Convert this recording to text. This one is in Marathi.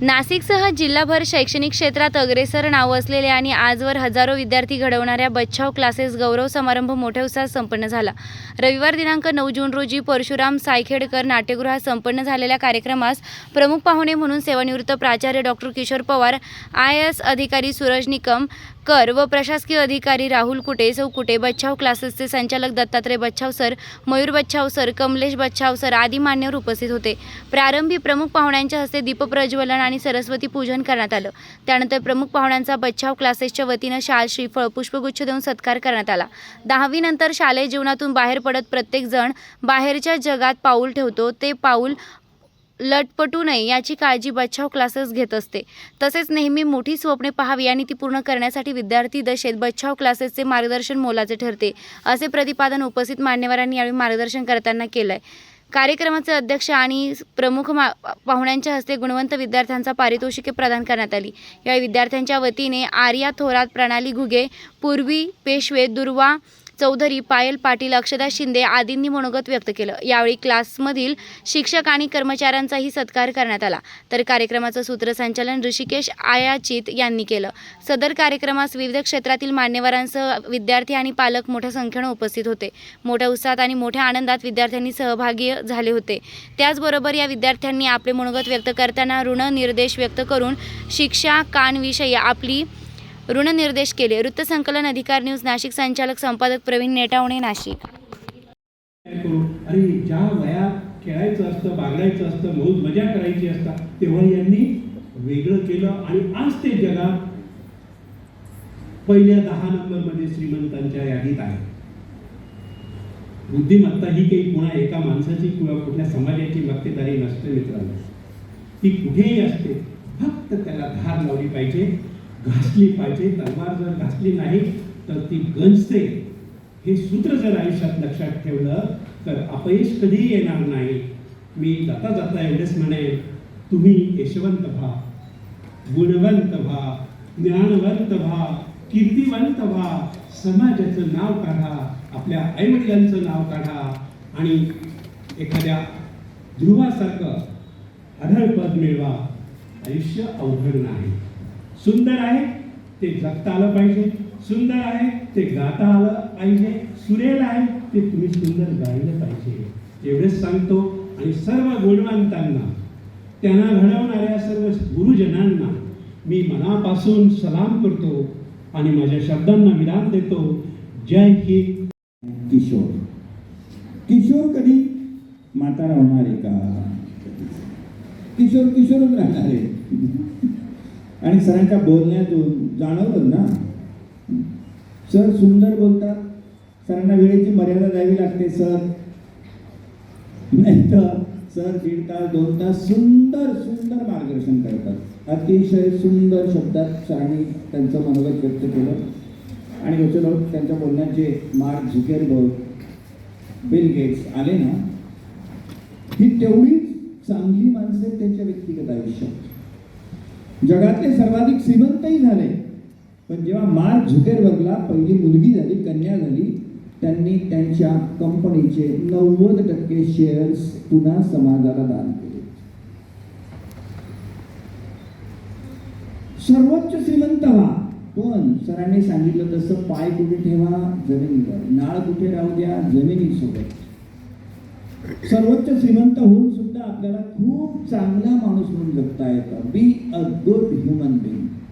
नाशिकसह जिल्हाभर शैक्षणिक क्षेत्रात अग्रेसर नाव असलेले आणि आजवर हजारो विद्यार्थी घडवणाऱ्या बच्छाव क्लासेस गौरव समारंभ मोठ्या उत्साहात संपन्न झाला. रविवार दिनांक नऊ जून रोजी परशुराम सायखेडकर नाट्यगृहात संपन्न झालेल्या कार्यक्रमास प्रमुख पाहुणे म्हणून सेवानिवृत्त प्राचार्य doctor Kishor Pawar I S अधिकारी सूरज निकम कर व प्रशासकीय अधिकारी राहुल कुटे सौ कुटे बच्छाव क्लासेसचे संचालक Dattatray Bachhav sir Mayur Bachhav sir Kamlesh Bachhav sir आदी मान्यवर उपस्थित होते. प्रारंभी प्रमुख पाहुण्यांच्या हस्ते दीपप्रज्वलन आणि सरस्वती पूजन करण्यात आलं. त्यानंतर प्रमुख पाहुण्यांचा बच्छाव क्लासेसच्या वतीनं शाल श्रीफळ पुष्पगुच्छ देऊन सत्कार करण्यात आला. दहावी नंतर शालेय जीवनातून बाहेर पडत प्रत्येक जण बाहेरच्या जगात पाऊल ठेवतो. ते पाऊल लटपटू नये याची काळजी बचाव क्लासेस घेत असते. तसेच नेहमी मोठी स्वप्ने पाहावी आणि ती पूर्ण करण्यासाठी विद्यार्थी दशेत बचाव क्लासेसचे मार्गदर्शन मोलाचे ठरते असे प्रतिपादन उपस्थित मान्यवरांनी यावेळी मार्गदर्शन करताना केलं आहे कार्यक्रमाचे अध्यक्ष आणि प्रमुख मा पाहुण्यांच्या हस्ते गुणवंत विद्यार्थ्यांचा पारितोषिके प्रदान करण्यात आली. यावेळी विद्यार्थ्यांच्या वतीने आर्या थोरात प्रणाली घुगे पूर्वी पेशवे दुर्वा चौधरी पायल पाटील अक्षदा शिंदे आदींनी मनोगत व्यक्त केलं. यावेळी क्लासमधील शिक्षक आणि कर्मचाऱ्यांचाही सत्कार करण्यात आला. तर कार्यक्रमाचं सूत्रसंचालन ऋषिकेश आयाचित यांनी केलं. सदर कार्यक्रमास विविध क्षेत्रातील मान्यवरांसह विद्यार्थी आणि पालक मोठ्या संख्येनं उपस्थित होते. मोठ्या उत्साहात आणि मोठ्या आनंदात विद्यार्थ्यांनी सहभागी झाले होते. त्याचबरोबर या विद्यार्थ्यांनी आपले मनोगत व्यक्त करताना ऋण निर्देश व्यक्त करून शिक्षा कानविषयी आपली ऋणनिर्देश केले. वृत्तसंकलन अधिकार न्यूज नाशिक संचालक संपादक प्रवीण नेटावणे नाशिक. करू अरे ज्या वयात खेळायचं असतं बागडायचं असतं मौज मजा करायची असता तेव्हा यांनी वेगळं केलं आणि आज ते जगात पहिल्या दहा नंबरमध्ये श्रीमंतांच्या यादीत आहे. बुद्धिमत्ता ही काही पुन्हा एका माणसाची किंवा कुठल्या समाजाची मक्तेदारी नसते मित्रांनो. ती कुठेही असते फक्त त्याला धार लावली पाहिजे. घासली पाहिजे तलवार जर घासली नाही तर ती गंजते. हे सूत्र जर आयुष्यात लक्षात ठेवलं तर अपयश कधीही येणार नाही. मी जाता जाता एवढेच म्हणेन तुम्ही यशवंत व्हा गुणवंत व्हा ज्ञानवंत व्हा कीर्तिवंत व्हा समाजाचं नाव काढा आपल्या आईवडिलांचं नाव काढा आणि एखाद्या ध्रुवासारखं आढळपद मिळवा. आयुष्य अवघड नाही. सुंदर आहे ते जगता आलं पाहिजे. सुंदर आहे ते गाता आलं पाहिजे. सुरेल आहे ते तुम्ही सुंदर गायलं पाहिजे. एवढेच सांगतो. आणि सर्व गुणवंतांना त्यांना घडवणाऱ्या सर्व गुरुजनांना मी मनापासून सलाम करतो आणि माझ्या शब्दांना विराम देतो. जय हिंद किशोर. किशोर कधी म्हातारा होणार आहे का? किशोर किशोरच राहणार आहे. आणि सरांच्या बोलण्यातून जाणवलं ना? सर सुंदर बोलतात. सरांना वेळेची मर्यादा द्यावी लागते सर. नाही तर सर दीड तास दोन तास सुंदर सुंदर मार्गदर्शन करतात. अतिशय सुंदर शब्दात सरांनी त्यांचं मनोगत व्यक्त केलं. आणि याच्यावर त्यांच्या बोलण्याचे मार्क झुकेरबर्ग बिल गेट्स आले ना? ही तेवढीच चांगली माणसं त्यांच्या व्यक्तिगत आयुष्यात. जगातले सर्वाधिक श्रीमंतही झाले. पण जेव्हा मार्क झुकेरबर्गला पहिली मुलगी झाली कन्या झाली त्यांनी त्यांच्या कंपनीचे नव्वद टक्के शेअर्स पुन्हा समाजाला दान केले. सर्वोच्च श्रीमंत व्हा. पण सरांनी सांगितलं तसं पाय कुठे ठेवा जमिनीवर. नाळ कुठे राहू द्या जमिनीसोबत. सर्वोच्च श्रीमंत होऊन सुद्धा आपल्याला खूप चांगला माणूस म्हणून जगता येतं. Be a good human being